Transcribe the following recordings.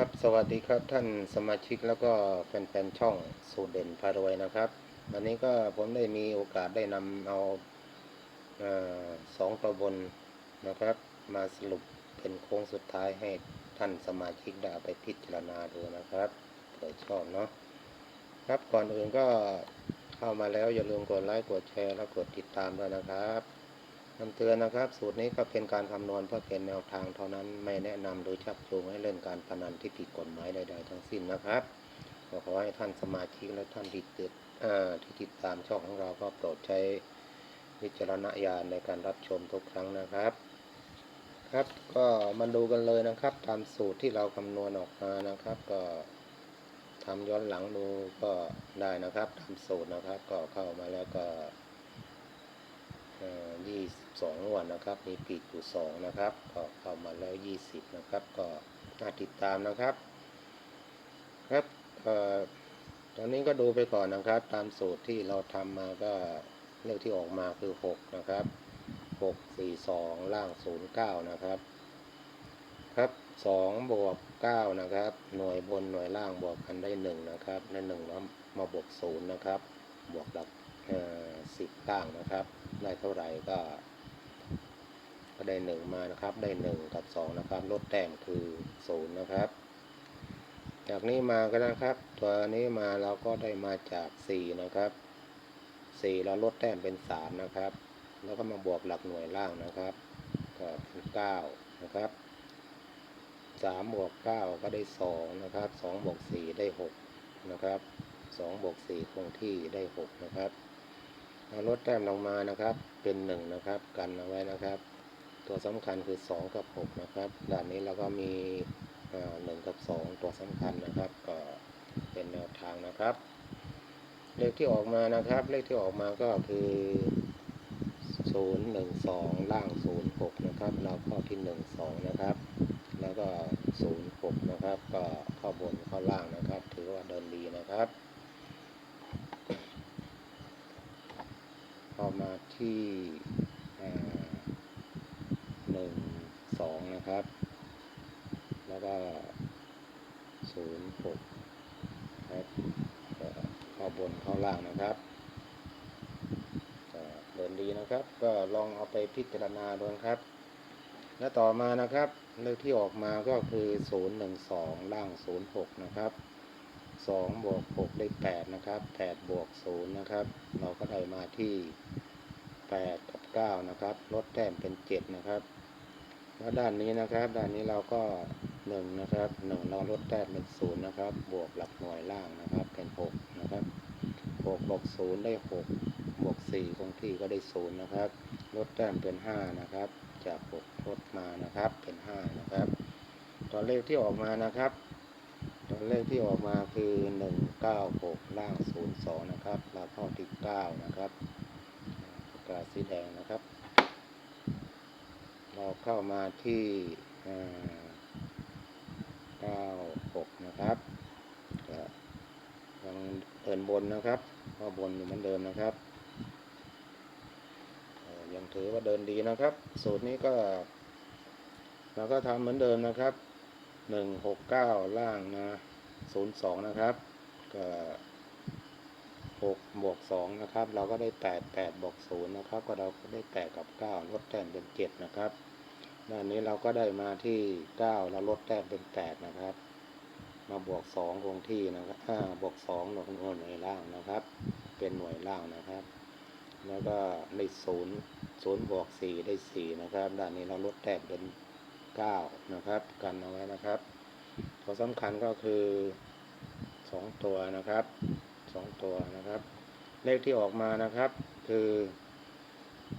ครับ สวัสดีครับท่านสมาชิกแล้วก็แฟนๆช่องสูตรเด่นพารวยนะครับ วันนี้ก็ผมได้มีโอกาสได้นำเอาเออสองตัวบนนะครับ มาสรุปเป็นโค้งสุดท้ายให้ท่านสมาชิกได้ไปพิจารณาดูนะครับเผื่อชอบเนาะครับก่อนอื่นก็เข้ามาแล้วอย่าลืมกดไลค์กดแชร์และกดติดตามด้วยนะครับ คำเตือนนะครับ สูตรนี้ก็เป็นการคำนวณเพื่อเป็นแนวทางเท่านั้นไม่แนะนำโดยชักจูงให้เล่นการพนันที่ผิดกฎหมายใดๆทั้งสิ้นนะครับก็ขอให้ท่านสมาชิกและท่านที่ติดที่ติดตามช่องของเราก็โปรดใช้วิจารณญาณในการรับชมทุกครั้งนะครับ ครับก็มาดูกันเลยนะครับ ตามสูตรที่เราคำนวณออกมานะครับ ก็ทำย้อนหลังดูก็ได้นะครับตามสูตรนะครับ ก็เข้ามาแล้วก็ ยี่สองวันนะครับ มีปีกอยู่สองนะครับ ก็เข้ามาแล้วยี่สิบนะครับ ก็น่าติดตามนะครับ ครับออตอนนี้ก็ดูไปก่อนนะครับ ตามสูตรที่เราทำมาก็เลขที่ออกมาคือหกนะครับหกสี่สองล่างศูนย์เก้านะครับ ครับสองบวกเก้านะครับ หน่วยบนหน่วยล่างบวกกันได้หนึ่งนะครับในหนึ่งแล้วมาบวกศูนย์นะครับ บวกหลัก สิบล่างนะครับ ได้เท่าไหร่ก็ ก็ได้หนึ่งมานะครับ ได้หนึ่งกับสองนะครับ ลดแต้มคือศูนย์นะครับ จากนี้มาก็นะครับ ตัวนี้มาเราก็ได้มาจากสี่นะครับสี่เราลดแต้มเป็นสามนะครับ แล้วก็มาบวกหลักหน่วยล่างนะครับ ก็เป็นเก้านะครับสามบวกเก้าก็ได้สองนะครับสองบวกสี่ได้หกนะครับสองบวกสี่คงที่ได้หกนะครับ เอาลดแต้มลงมานะครับ เป็นหนึ่งนะครับ กันเอาไว้นะครับ ตัวสำคัญคือสองกับหกนะครับด้านนี้เราก็มีหนึ่งกับสองตัวสำคัญนะครับ ก็เป็นแนวทางนะครับ เลขที่ออกมานะครับ เลขที่ออกมาก็คือศูนย์หนึ่งสองล่างศูนย์หกนะครับ เราเข้าที่หนึ่งสองนะครับ แล้วก็ศูนย์หกนะครับ ก็เข้าบนเข้าล่างนะครับ ถือว่าเดินดีนะครับ เข้ามาที่หนึ่งสองนะครับ แล้ว ก็ศูนย์หกครับเข้าบนเข้าล่างนะครับเดินดีนะครับ ก็ลองเอาไปพิจารณาดูนะครับ และต่อมานะครับเลขที่ออกมาก็คือ012ล่าง06นะครับ2บวก6ได้8นะครับ8บวก0นะครับ เราก็ได้มาที่8กับ9นะครับ ลดแต้มเป็น7นะครับ แล้วด้านนี้นะครับ ด้านนี้เราก็ 1นะครับ1เราลดแต้มเป็น0นย์นะครับ บวกหลักหน่วยล่างนะครับเป็น6นะครับ6บวก0ได้6บวก4คงที่ก็ได้0นย์นะครับ ลดแต้มเป็น5นะครับ จาก6ลดมานะครับเป็น5นะครับตัวเลขที่ออกมานะครับตัวเลขที่ออกมาคือ196ล่าง02นย์สองนะครับเราเข้าที่9นะครับกกาสีแดงนะครับ เราเข้ามาที่ 96นะครับก็ยังเดินบนนะครับเข้าบนอยู่เหมือนเดิมนะครับยังถือว่าเดินดีนะครับ สูตรนี้ก็เราก็ทำเหมือนเดิมนะครับหนึ่งหกเก้าล่างนะศูนย์สองนะครับ ก็หกบวกสองนะครับ เราก็ได้แปดแปดบวกศูนย์นะครับ ก็เราก็ได้แปดกับเก้าลดแต้มเป็นเจ็ดนะครับ ด้านนี้เราก็ได้มาที่เก้าเราลดแต้มเป็นแปดนะครับ มาบวกสองคงที่นะครับห้าบวกสองหน่วยหน่วยล่างนะครับ เป็นหน่วยล่างนะครับ แล้วก็ในศูนย์ศูนย์บวกสี่ได้สี่นะครับ ด้านนี้เราลดแต้มเป็นเก้านะครับ กันเอาไว้นะครับตัวสำคัญก็คือสองตัวนะครับสองตัวนะครับ เลขที่ออกมานะครับคือ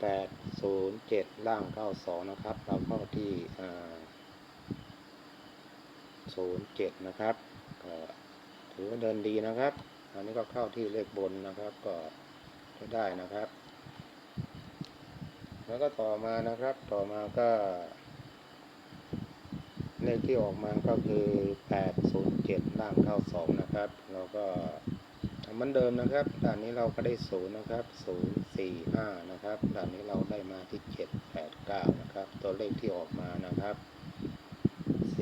แปดศูนย์เจ็ดล่างเก้าสองนะครับ เราเข้าที่ศูนย์เจ็ดนะครับก็ถือว่าเดินดีนะครับ อันนี้ก็เข้าที่เลขบนนะครับ ก็ได้นะครับ แล้วก็ต่อมานะครับ ต่อมาก็เลขที่ออกมาก็คือ 807 ล่าง 92 นะครับเราก็ เหมือนเดิมนะครับด่านนี้เราก็ได้0นย์นะครับ045นะครับด่านนี้เราได้มาที่789นะครับ ตัวเลขที่ออกมานะครับ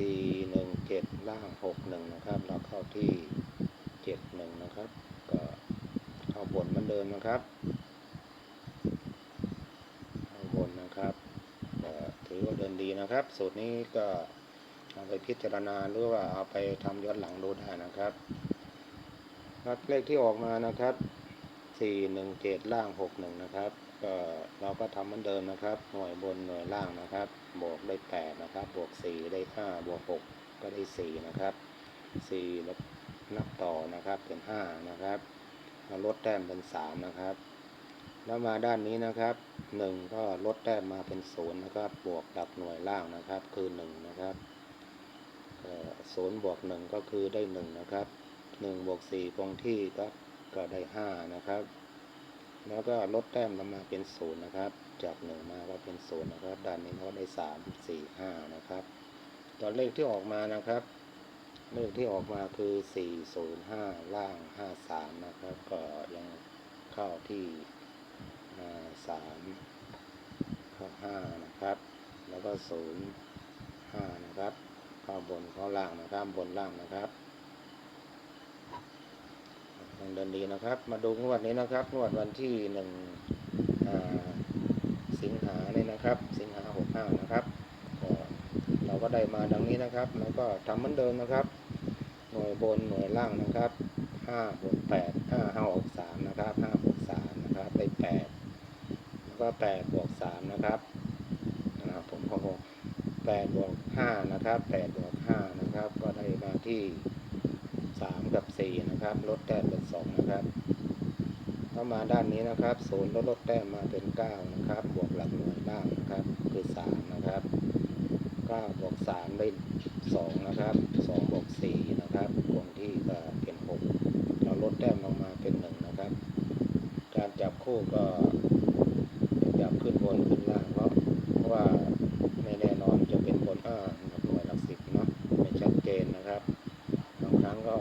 417ล่างหกหนึ่งนะครับ เราเข้าที่เจ็ดหนึ่งนะครับ ก็เข้าบนเหมือนเดิมนะครับเข้าบนนะครับถือว่าเดินดีนะครับ สูตรนี้ก็เอาไปพิจารณาหรือว่าเอาไปทำย้อนหลังดูได้นะครับ ครับเลขที่ออกมานะครับสี่หนึ่งเจ็ดล่างหกหนึ่งนะครับก็เราก็ทำเหมือนเดิมนะครับ หน่วยบนหน่วยล่างนะครับ บวกได้แปดนะครับ บวกสี่ได้ห้าบวกหกก็ได้สี่นะครับสี่แล้วนับต่อนะครับเป็นห้านะครับแล้วลดแต้มเป็นสามนะครับแล้วมาด้านนี้นะครับหนึ่งก็ลดแต้มมาเป็นศูนย์นะครับ บวกดับหน่วยล่างนะครับ คือหนึ่งนะครับศูนย์บวกหนึ่งก็คือได้หนึ่งนะครับ หนึ่งบวกสี่คงที่ก็ก็ได้ห้านะครับ แล้วก็ลดแต้มลงมาเป็นศูนย์นะครับ จากหนึ่งมาก็เป็นศูนย์นะครับด้านนี้ก็ได้สามสี่ห้านะครับตัวเลขที่ออกมานะครับ เลขที่ออกมาคือสี่ศูนย์ห้าล่างห้าสามนะครับ ก็ยังเข้าที่สามเข้าห้านะครับ แล้วก็ศูนย์ห้านะครับ เข้าบนเข้าล่างนะครับ บนล่างนะครับ เดินดีนะครับ มาดูงวดนี้นะครับงวดวันที่หนึ่งสิงหาเนี่ยนะครับ สิงหาหกห้านะครับก็เราก็ได้มาดังนี้นะครับ แล้วก็ทำเหมือนเดิมนะครับ หน่วยบนหน่วยล่างนะครับห้าบวกแปดห้าห้าบวกสามนะครับห้าบวกสามนะครับได้แปดแล้วก็แปดบวกสามนะครับนะผมขอกแปดบวกห้านะครับแปดบวกห้านะครับ ก็ได้มาที่ กับ4นะครับลดแต้มเป็น2นะครับถ้ามาด้านนี้นะครับศูนย์ลดลดแต้มมาเป็น 9 นะครับ บวกหลักหน่วยล่างนะครับ คือ 3 นะครับ9บวกสามได้สองนะครับสองบวกสี่นะครับคงที่ก็เป็นหกเราลดแต้มลงมาเป็นหนึ่งนะครับ การจับคู่ก็จับขึ้นบนขึ้นล่างเพราะเพราะว่าไม่แน่นอนจะเป็นบนอ่าหลักหน่วยหลักสิบเนาะไม่ชัดเจนนะครับ บางครั้งก็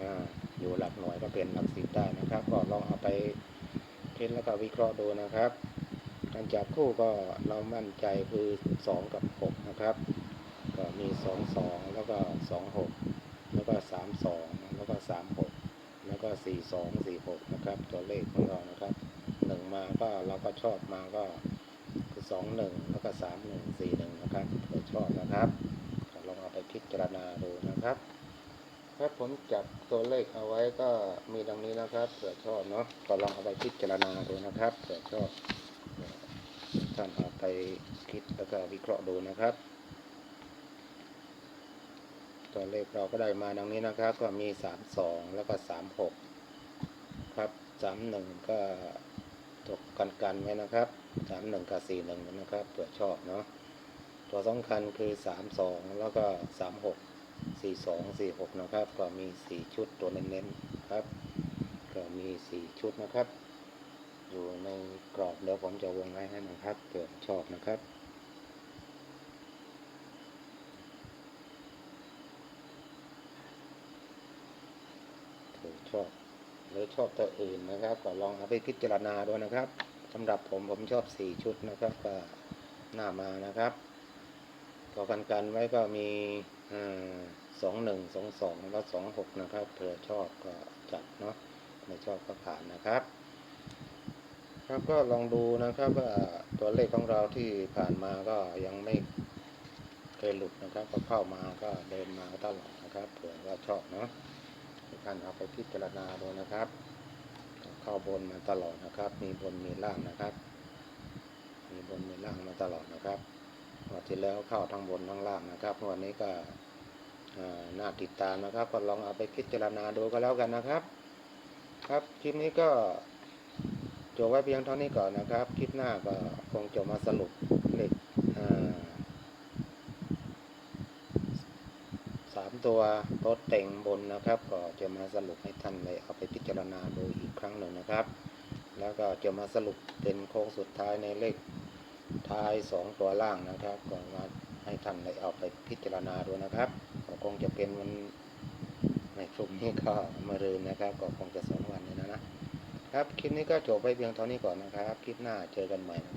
อ่าอยู่หลักหน่วยก็เป็นหลักสิบได้นะครับ ก็ลองเอาไปคิดแล้ วิเคราะห์ดูนะครับการจับคู่ก็เรามั่นใจคือสองกับหกนะครับ ก็มีสองสองแล้วก็สองหกแล้วก็สามสองแล้วก็สามหกแล้วก็สี่สองสี่หกนะครับ ตัวเลขของเรานะครับหนึ่งมาก็เราก็ชอบมาก็คือสองหนึ่งแล้วก็สามหนึ่งสี่หนึ่งนะครับเผื่อชอบนะครับลองเอาไปพิจารณาดูนะครับ ครับผมจับตัวเลขเอาไว้ก็มีดังนี้นะครับเผื่อชอบเนาะก็ลองเอาไปพิจารณาดูนะครับเผื่อชอบท่านเอาไปคิดแล้วก็วิเคราะห์ดูนะครับ ตัวเลขเราก็ได้มาดังนี้นะครับ ก็มีสามสองแล้วก็สามหกครับสามหนึ่งก็ตกกันกันไว้นะครับสามหนึ่งกับสี่หนึ่งนะครับเผื่อชอบเนาะตัวสำคัญคือสามสองแล้วก็สามหก สี่สองสี่หกนะครับ ก็มีสี่ชุดตัวเน้นๆครับ ก็มีสี่ชุดนะครับ อยู่ในกรอบเดี๋ยวผมจะวงไว้ให้นะครับเผื่อชอบนะครับเผื่อชอบหรือชอบตัวอื่นนะครับ ก็ลองเอาไปพิจารณาดูนะครับสำหรับผมผมชอบสี่ชุดนะครับก็หน้ามานะครับตัวกันกันไว้ก็มี สองหนึ่งสองสองแล้วสองหกนะครับเผื่อชอบก็จัดเนาะไม่ชอบก็ผ่านนะครับ ครับก็ลองดูนะครับว่าตัวเลขของเราที่ผ่านมาก็ยังไม่เคยหลุดนะครับ ก็เข้ามาก็เดินมาตลอดนะครับเผื่อว่าชอบเนาะท่านเอาไปพิจารณาดูนะครับ เข้าบนมาตลอดนะครับ มีบนมีล่างนะครับ มีบนมีล่างมาตลอดนะครับงวดที่แล้วเข้าทั้งบนทั้งล่างนะครับวันนี้ก็ น่าติดตามนะครับ ก็ลองเอาไปพิจารณาดูก็แล้วกันนะครับ ครับคลิปนี้ก็จบไว้เพียงเท่านี้ก่อนนะครับ คลิปหน้าก็คงจะมาสรุปเลขสามตัวรถเต็งบนนะครับ ก็จะมาสรุปให้ท่านเลยเอาไปพิจารณาดูอีกครั้งหนึ่งนะครับ แล้วก็จะมาสรุปเป็นโค้งสุดท้ายในเลขท้ายสองตัวล่างนะครับ ก็มาให้ท่านได้เอาไปพิจารณาดูนะครับก็คงจะเป็นวันในี้ก็มารืนนะครับก็คงจะสองวันนี้นะนะครับ คลิปนี้ก็จบไปเพียงเท่านี้ก่อนนะครับ คลิปหน้าเจอกันใหม่นะ